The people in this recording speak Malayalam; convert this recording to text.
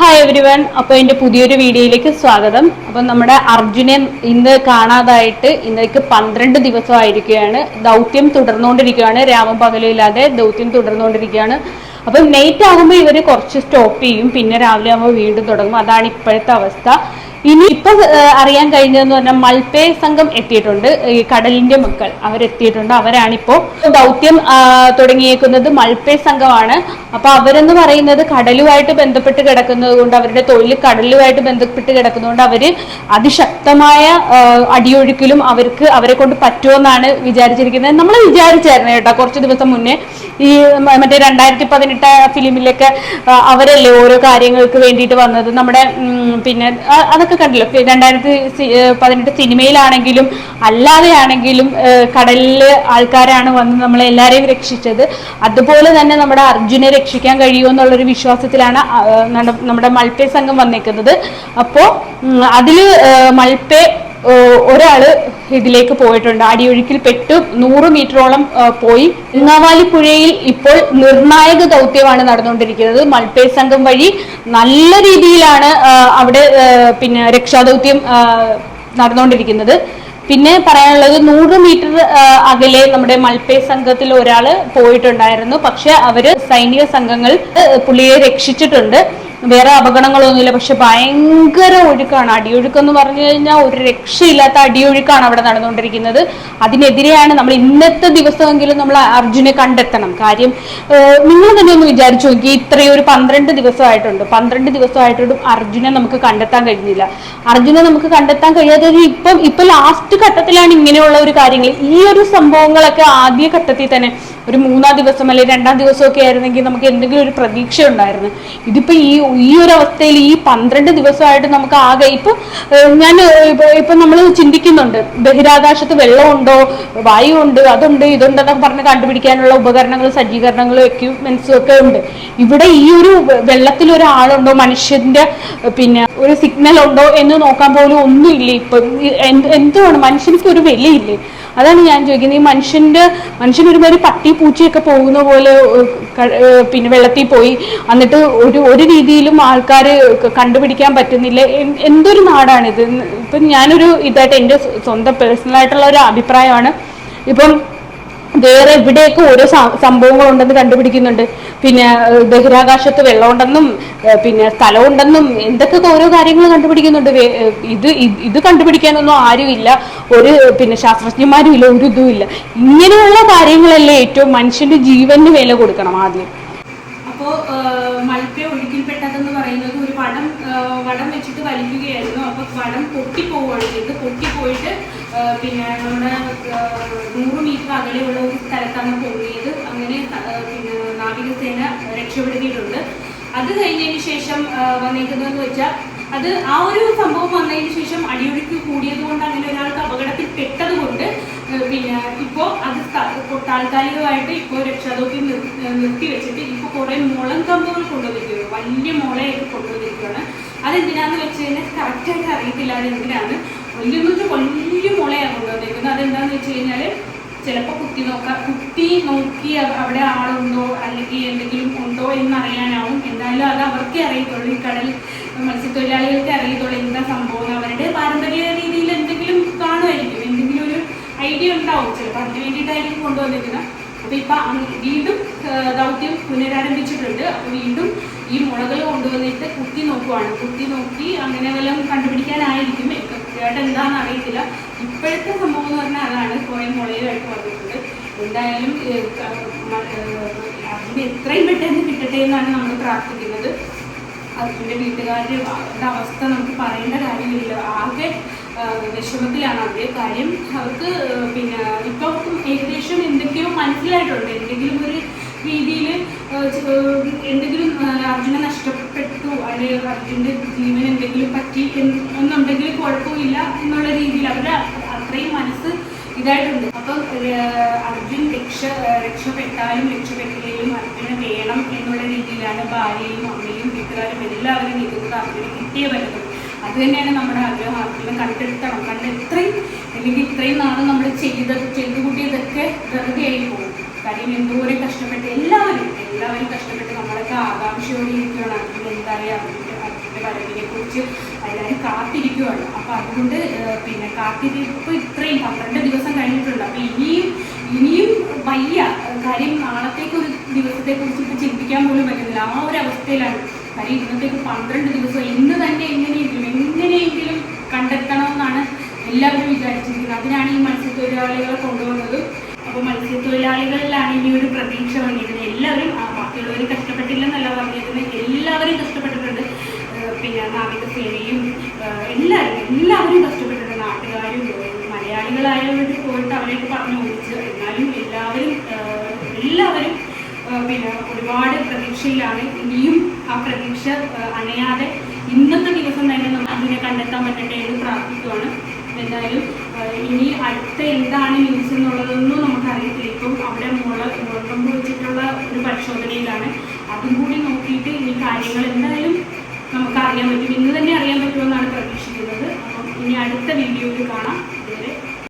ഹായ് എവരി വൺ അപ്പോൾ എന്റെ പുതിയൊരു വീഡിയോയിലേക്ക് സ്വാഗതം. അപ്പം നമ്മുടെ അർജുനെ ഇന്ന് കാണാതായിട്ട് ഇന്നേക്ക് പന്ത്രണ്ട് ദിവസമായിരിക്കുകയാണ്. ദൗത്യം തുടർന്നുകൊണ്ടിരിക്കുകയാണ്. രാമൻ പകലില്ലാതെ ദൗത്യം തുടർന്നുകൊണ്ടിരിക്കുകയാണ്. അപ്പം നൈറ്റ് ആകുമ്പോൾ ഇവർ കുറച്ച് സ്റ്റോപ്പ് ചെയ്യും. പിന്നെ രാവിലെ ആകുമ്പോൾ വീണ്ടും തുടങ്ങും. അതാണ് ഇപ്പോഴത്തെ അവസ്ഥ. ഇനി ഇപ്പൊ അറിയാൻ കഴിഞ്ഞതെന്ന് പറഞ്ഞാൽ മൽപേ സംഘം എത്തിയിട്ടുണ്ട്. ഈ കടലിന്റെ മക്കൾ അവരെത്തിയിട്ടുണ്ട്. അവരാണിപ്പോ ദൗത്യം തുടങ്ങിയേക്കുന്നത് മൽപേ സംഘമാണ്. അപ്പൊ അവരെന്ന് പറയുന്നത് കടലുമായിട്ട് ബന്ധപ്പെട്ട് കിടക്കുന്നത് കൊണ്ട് അവരുടെ തൊഴിൽ കടലുമായിട്ട് ബന്ധപ്പെട്ട് കിടക്കുന്നതുകൊണ്ട് അവർ അതിശക്തമായ അടിയൊഴുക്കിലും അവർക്ക് അവരെ കൊണ്ട് പറ്റുമെന്നാണ് വിചാരിച്ചിരിക്കുന്നത്. നമ്മൾ വിചാരിച്ചായിരുന്നു കേട്ടോ കുറച്ച് ദിവസം മുന്നേ ഈ മറ്റേ രണ്ടായിരത്തി പതിനെട്ട് ഫിലിമിലൊക്കെ അവരല്ലേ ഓരോ കാര്യങ്ങൾക്ക് വേണ്ടിയിട്ട് വന്നത്. നമ്മുടെ പിന്നെ ആ, അതൊക്കെ കണ്ടല്ലോ? രണ്ടായിരത്തി പതിനെട്ട് സിനിമയിലാണെങ്കിലും അല്ലാതെയാണെങ്കിലും കടലിൽ ആൾക്കാരാണ് വന്ന് നമ്മളെ എല്ലാവരെയും രക്ഷിച്ചത്. അതുപോലെ തന്നെ നമ്മുടെ അർജുനെ രക്ഷിക്കാൻ കഴിയുമെന്നുള്ളൊരു വിശ്വാസത്തിലാണ് നമ്മുടെ മൾപ്പേ സംഘം വന്നേക്കുന്നത്. അപ്പോൾ അതിൽ മൾപേ ഒരാൾ ഇതിലേക്ക് പോയിട്ടുണ്ട്. അടിയൊഴുക്കിൽ പെട്ടു. നൂറ് മീറ്ററോളം പോയി. ഇന്നാവാലി പുഴയിൽ ഇപ്പോൾ നിർണായക ദൗത്യമാണ് നടന്നുകൊണ്ടിരിക്കുന്നത്. മൽപേ സംഘം വഴി നല്ല രീതിയിലാണ് അവിടെ പിന്നെ രക്ഷാദൗത്യം നടന്നുകൊണ്ടിരിക്കുന്നത്. പിന്നെ പറയാനുള്ളത് നൂറ് മീറ്റർ അകലെ നമ്മുടെ മൽപേ സംഘത്തിൽ ഒരാൾ പോയിട്ടുണ്ടായിരുന്നു. പക്ഷെ അവർ സൈനിക സംഘങ്ങൾ പുള്ളിയെ രക്ഷിച്ചിട്ടുണ്ട്. വേറെ അപകടങ്ങളൊന്നുമില്ല. പക്ഷെ ഭയങ്കര ഒഴുക്കാണ്. അടിയൊഴുക്ക് എന്ന് പറഞ്ഞു കഴിഞ്ഞാൽ ഒരു രക്ഷയില്ലാത്ത അടിയൊഴുക്കാണ് അവിടെ നടന്നുകൊണ്ടിരിക്കുന്നത്. അതിനെതിരെയാണ് നമ്മൾ ഇന്നത്തെ ദിവസമെങ്കിലും നമ്മൾ അർജുനെ കണ്ടെത്തണം. കാര്യം നിങ്ങൾ തന്നെ ഒന്ന് വിചാരിച്ചു നോക്കി ഇത്രയും ഒരു പന്ത്രണ്ട് ദിവസമായിട്ടുണ്ട്. പന്ത്രണ്ട് ദിവസമായിട്ടും അർജുനെ നമുക്ക് കണ്ടെത്താൻ കഴിഞ്ഞില്ല. അർജുനെ നമുക്ക് കണ്ടെത്താൻ കഴിയാതെ ഇപ്പം ഇപ്പൊ ലാസ്റ്റ് ഘട്ടത്തിലാണ് ഇങ്ങനെയുള്ള ഒരു കാര്യങ്ങൾ. ഈ ഒരു സംഭവങ്ങളൊക്കെ ആദ്യ ഘട്ടത്തിൽ തന്നെ ഒരു മൂന്നാം ദിവസം അല്ലെങ്കിൽ രണ്ടാം ദിവസമൊക്കെ ആയിരുന്നെങ്കിൽ നമുക്ക് എന്തെങ്കിലും ഒരു പ്രതീക്ഷ ഉണ്ടായിരുന്നു ഇതിപ്പോ ഈ ഈ ഒരു അവസ്ഥയിൽ ഈ പന്ത്രണ്ട് ദിവസമായിട്ട് നമുക്ക് ആകെ ഇപ്പൊ ഞാൻ ഇപ്പൊ നമ്മൾ ചിന്തിക്കുന്നുണ്ട്. ബഹിരാകാശത്ത് വെള്ളമുണ്ടോ? വായു ഉണ്ട് അതുണ്ട് ഇതുണ്ട് എന്നൊക്കെ പറഞ്ഞ് കണ്ടുപിടിക്കാനുള്ള ഉപകരണങ്ങളും സജ്ജീകരണങ്ങളും എക്യുപ്മെന്റ്സും ഒക്കെ ഉണ്ട്. ഇവിടെ ഈ ഒരു വെള്ളത്തിൽ ഒരാളുണ്ടോ? മനുഷ്യന്റെ പിന്നെ ഒരു സിഗ്നൽ ഉണ്ടോ എന്ന് നോക്കാൻ പോലും ഒന്നുമില്ല ഇപ്പം. ഈ എന്ത് എന്തുവാണ്? മനുഷ്യനിക്ക് ഒരു വിലയില്ലേ? അതാണ് ഞാൻ ചോദിക്കുന്നത്. ഈ മനുഷ്യന്റെ മനുഷ്യൻ ഒരുമാതിരി പട്ടി പൂച്ചയൊക്കെ പോകുന്ന പോലെ പിന്നെ വെള്ളത്തിൽ പോയി എന്നിട്ട് ഒരു ഒരു രീതിയിലും ആൾക്കാർ കണ്ടുപിടിക്കാൻ പറ്റുന്നില്ല. എന്തൊരു നാടാണിത്? ഇപ്പം ഞാനൊരു ഇതായിട്ട് എന്റെ സ്വന്തം പേഴ്സണലായിട്ടുള്ള ഒരു അഭിപ്രായമാണ്. ഇപ്പം വേറെ എവിടെയൊക്കെ ഓരോ സംഭവങ്ങളുണ്ടെന്ന് കണ്ടുപിടിക്കുന്നുണ്ട്. പിന്നെ ബഹിരാകാശത്ത് വെള്ളമുണ്ടെന്നും പിന്നെ സ്ഥലമുണ്ടെന്നും എന്തൊക്കെ ഓരോ കാര്യങ്ങൾ കണ്ടുപിടിക്കുന്നുണ്ട്. ഇത് ഇത് കണ്ടുപിടിക്കാനൊന്നും ആരുമില്ല. ഒരു പിന്നെ ശാസ്ത്രജ്ഞന്മാരും ഇല്ല ഒരു ഇതും ഇല്ല. ഇങ്ങനെയുള്ള കാര്യങ്ങളല്ലേ ഏറ്റവും മനുഷ്യന്റെ ജീവന് വില കൊടുക്കണം ആദ്യം. അപ്പോൾ മൽപ്പെ ഒഴുക്കിൽപ്പെട്ടതെന്ന് പറയുന്നത് ഒരു വടം വടം വെച്ചിട്ട് വലിക്കുകയായിരുന്നു. അപ്പോൾ വടം പൊട്ടിപ്പോവുകയാണ് ചെയ്ത് പൊട്ടിപ്പോയിട്ട് പിന്നെ നമ്മുടെ നൂറ് മീറ്റർ അകലെയുള്ള ഒരു സ്ഥലത്താണ് പൊങ്ങിയത് അങ്ങനെ പിന്നെ നാവികസേന രക്ഷപ്പെടുത്തിയിട്ടുണ്ട്. അത് കഴിഞ്ഞതിന് ശേഷം വന്നേക്കുന്നതെന്ന് വെച്ചാൽ അത് ആ ഒരു സംഭവം വന്നതിന് ശേഷം അടിയൊഴുക്ക് കൂടിയത് കൊണ്ട് അങ്ങനെ ഒരാൾക്ക് അപകടത്തിൽ പെട്ടത് കൊണ്ട് പിന്നെ ഇപ്പോൾ അത് താൽക്കാലികമായിട്ട് ഇപ്പോൾ രക്ഷാദൗത്യം നിർത്തി വെച്ചിട്ട് ഇപ്പോൾ കുറേ മുളം കമ്പുകൾ കൊണ്ടുവന്നിരിക്കുകയാണ് വലിയ മുളയൊക്കെ കൊണ്ടുവന്നിരിക്കുകയാണ്. അതെന്തിനാന്ന് വെച്ച് കഴിഞ്ഞാൽ കറക്റ്റായിട്ട് അറിയത്തില്ല അതെന്തിനാണ് വലിയെന്ന് വെച്ചാൽ വലിയ മുളയാണ് കൊണ്ടുവന്നിരിക്കുന്നത് അതെന്താന്ന് വെച്ച് കഴിഞ്ഞാൽ ചിലപ്പോൾ കുത്തി നോക്കാം കുത്തി നോക്കി അവ- അവിടെ ആളുണ്ടോ അല്ലെങ്കിൽ എന്തെങ്കിലും ഉണ്ടോ എന്നറിയാനാവും. എന്തായാലും അത് അവർക്കേ അറിയത്തുള്ളൂ. ഈ കടൽ മത്സ്യത്തൊഴിലാളികൾക്ക് അറിയത്തുള്ളൂ എന്താ സംഭവം അവരുടെ പാരമ്പര്യ രീതിയിൽ എന്തെങ്കിലും കാണുമായിരിക്കും. എന്തെങ്കിലും ഒരു ഐഡിയ ഉണ്ടാവും. ചിലപ്പോൾ അതിന് വേണ്ടിയിട്ടായിരിക്കും കൊണ്ടുവന്നിരിക്കുന്നത് അപ്പോൾ ഇപ്പം വീണ്ടും ദൗത്യം പുനരാരംഭിച്ചിട്ടുണ്ട്. അപ്പോൾ വീണ്ടും ഈ മുളകൾ കൊണ്ടുവന്നിട്ട് കുത്തി നോക്കുവാണ്. കുത്തി നോക്കി അങ്ങനെ വല്ലതും കണ്ടുപിടിക്കാനായിരിക്കും. കൃത്യമായിട്ട് എന്താണെന്ന് അറിയത്തില്ല. ഇപ്പോഴത്തെ സംഭവം എന്ന് പറഞ്ഞാൽ അതാണ് കുറേ മുളയിലായിട്ട് വന്നിട്ടുണ്ട്. എന്തായാലും ഏഹ്, ക- മ- ഏഹ്, അതിന് എത്രയും പെട്ടെന്ന് കിട്ടട്ടെ എന്നാണ് നമ്മൾ പ്രാർത്ഥിക്കുന്നത്. അതിന്റെ വീട്ടുകാരുടെ അവസ്ഥ നമുക്ക് പറയേണ്ട കാര്യമില്ല. ആകെ വിഷമത്തിലാണ് അവരുടെ കാര്യം. അവർക്ക് പിന്നെ ഇപ്പം ഏകദേശം എന്തൊക്കെയോ മനസ്സിലായിട്ടുണ്ട്. എന്തെങ്കിലും ഒരു രീതിയിൽ എന്തെങ്കിലും അർജുന നഷ്ടപ്പെട്ടു അല്ലെങ്കിൽ അർജുന്റെ ജീവൻ എന്തെങ്കിലും പറ്റി എന്ന് എന്നുണ്ടെങ്കിൽ കുഴപ്പമില്ല എന്നുള്ള രീതിയിൽ അവരുടെ അത്രയും മനസ്സ് ഇതായിട്ടുണ്ട്. അപ്പം അർജുൻ രക്ഷ രക്ഷപ്പെട്ടാലും രക്ഷപ്പെട്ടില്ലെങ്കിലും അർജുനെ വേണം എന്നുള്ള രീതിയിലാണ് ഭാര്യയും അമ്മയും വീട്ടുകാരും എല്ലാവരും നിൽക്കുന്നത് അർജുനെ കിട്ടിയേ വരുന്നത് അത് തന്നെയാണ് നമ്മുടെ ആഗ്രഹം. അർജുനെ കണ്ടെടുത്തണം കണ്ട് ഇത്രയും അല്ലെങ്കിൽ ഇത്രയും നാളും നമ്മൾ ചെയ്ത ചെയ്തു കൂട്ടിയതൊക്കെ വെറുതെ ആയി പോകും കാര്യം എന്തോരം കഷ്ടപ്പെട്ട് എല്ലാവരും എല്ലാവരും കഷ്ടപ്പെട്ട് നമ്മളൊക്കെ ആകാംക്ഷയോടെ ഇരിക്കുകയാണ്. അതിന് എന്തായാലും അർജുൻ അതിന്റെ വരവിനെ കുറിച്ച് എല്ലാവരും കാത്തിരിക്കുകയാണ്. അപ്പോൾ അതുകൊണ്ട് പിന്നെ കാത്തിരിപ്പ് ഇത്രയും പന്ത്രണ്ട് ദിവസം കഴിഞ്ഞിട്ടുണ്ട് അപ്പോൾ ഇനിയും ഇനിയും വലിയ കാര്യം നാളത്തേക്ക് ഒരു ദിവസത്തെ കുറിച്ച് ഇപ്പോൾ ചിന്തിക്കാൻ പോലും പറ്റുന്നില്ല. ആ ഒരു അവസ്ഥയിലാണ്. കാര്യം ഇന്നത്തേക്ക് പന്ത്രണ്ട് ദിവസം. ഇന്ന് തന്നെ എങ്ങനെയെങ്കിലും എങ്ങനെയെങ്കിലും കണ്ടെത്തണമെന്നാണ് എല്ലാവരും വിചാരിച്ചിരിക്കുന്നത്. അതിനാണ് ഈ മത്സ്യത്തൊഴിലാളികളെ കൊണ്ടുവന്നത്. അപ്പോൾ മത്സ്യത്തൊഴിലാളികളിലാണ് ഇനി ഒരു പ്രതീക്ഷ വന്നിരുന്നത് എല്ലാവരും ബാക്കിയുള്ളവർ കഷ്ടപ്പെട്ടില്ലെന്നല്ല പറഞ്ഞിരുന്നത് എല്ലാവരും കഷ്ടപ്പെട്ടിട്ടുണ്ട്. പിന്നെ നാവിക സേനയും എല്ലാവരും എല്ലാവരും കഷ്ടപ്പെട്ടിട്ടുണ്ട്. നാട്ടുകാരും മലയാളികളായവർ പോയിട്ട് അവരെയൊക്കെ പറഞ്ഞു ഓടിച്ച് എന്നാലും എല്ലാവരും എല്ലാവരും പിന്നെ ഒരുപാട് പ്രതീക്ഷയിലാണ്. ഇനിയും ആ പ്രതീക്ഷ അണയാതെ ഇന്നത്തെ ദിവസം തന്നെ നമുക്ക് അതിനെ കണ്ടെത്താൻ പറ്റട്ടെ എന്ന് പ്രാർത്ഥിക്കുവാണ്. എന്തായാലും ഇനി അടുത്ത എന്താണ് ന്യൂസ് എന്നുള്ളതൊന്നും നമുക്കറിയത്തില്ല. ഇപ്പം അവിടെ മുള മുളമ്പ്